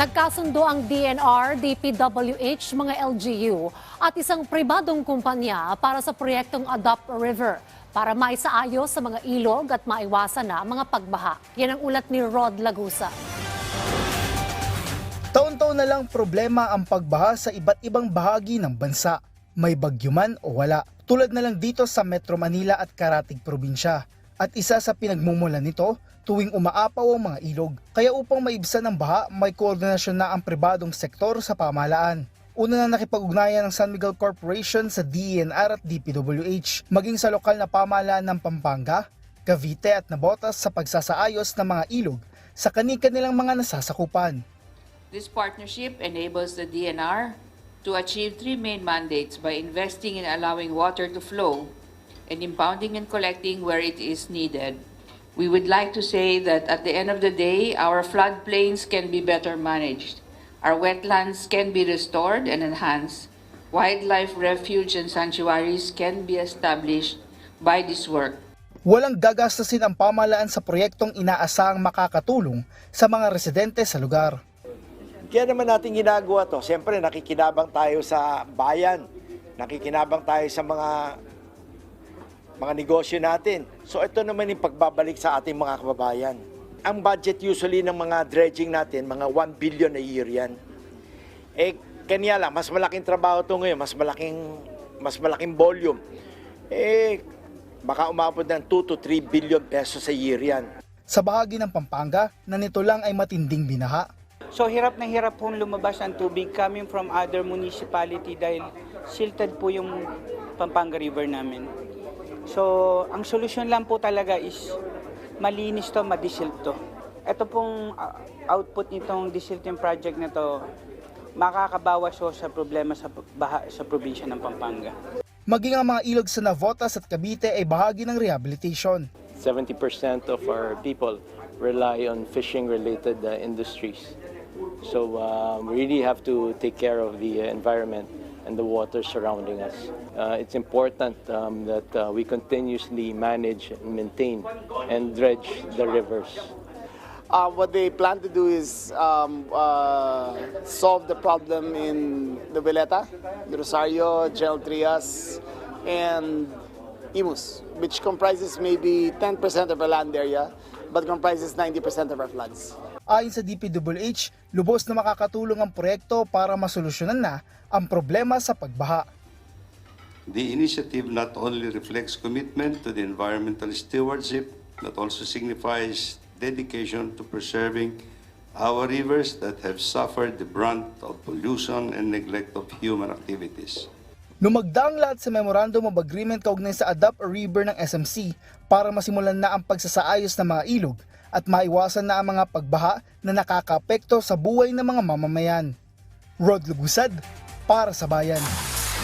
Nagkasundo ang DNR, DPWH, mga LGU at isang pribadong kumpanya para sa proyektong Adopt a River para maisaayos sa mga ilog at maiwasan na mga pagbaha. Yan ang ulat ni Rod Lagusa. Taon-taon na lang problema ang pagbaha sa iba't ibang bahagi ng bansa. May bagyo man o wala. Tulad na lang dito sa Metro Manila at Karatig Probinsya. At isa sa pinagmumulan nito, tuwing umaapaw ang mga ilog. Kaya upang maibsan ang baha, may koordinasyon na ang pribadong sektor sa pamahalaan. Una na nakipag-ugnayan ng San Miguel Corporation sa DENR at DPWH, maging sa lokal na pamahalaan ng Pampanga, Cavite at Nabotas sa pagsasaayos ng mga ilog sa kani-kanilang mga nasasakupan. This partnership enables the DNR to achieve three main mandates by investing in allowing water to flow and impounding and collecting where it is needed. We would like to say that at the end of the day, our floodplains can be better managed. Our wetlands can be restored and enhanced. Wildlife refuge and sanctuaries can be established by this work. Walang gagastasin ang pamahalaan sa proyektong inaasahang makakatulong sa mga residente sa lugar. Kaya naman natin ginagawa to. Siyempre, nakikinabang tayo sa bayan. Nakikinabang tayo sa mga mga negosyo natin. So ito naman yung pagbabalik sa ating mga kababayan. Ang budget usually ng mga dredging natin, mga 1 billion a year yan. Eh, kanya lang, mas malaking trabaho to ngayon, mas malaking, mas malaking volume. Eh, baka umabot ng 2 to 3 billion pesos a year yan. Sa bahagi ng Pampanga na nito lang ay matinding binaha. So hirap na hirap pong lumabas ang tubig coming from other municipality dahil silted po yung Pampanga River namin. So ang solusyon lang po talaga is malinis to, madisil to. Ito pong uh, output nitong desilting project na to, makakabawas po sa problema sa baha sa probinsya ng Pampanga. Maging ang mga ilog sa Navotas at Cavite ay bahagi ng rehabilitation. 70% of our people rely on fishing-related uh, industries. So um, we really have to take care of the uh, environment and the water surrounding us. Uh, it's important um, that uh, we continuously manage and maintain and dredge the rivers. Uh, what they plan to do is um, uh, solve the problem in the Veleta, Rosario, Gel Trias, and Imus, which comprises maybe 10% of the land area, but comprises 90% of our floods. Ayon sa DPWH, lubos na makakatulong ang proyekto para masolusyonan na ang problema sa pagbaha. The initiative not only reflects commitment to the environmental stewardship, but also signifies dedication to preserving our rivers that have suffered the brunt of pollution and neglect of human activities. Lumagda ang lahat sa Memorandum of Agreement kaugnay sa Adopt a River ng SMC para masimulan na ang pagsasaayos ng mga ilog at maiwasan na ang mga pagbaha na nakakapekto sa buhay ng mga mamamayan. Rod Lugusad para sa Bayan.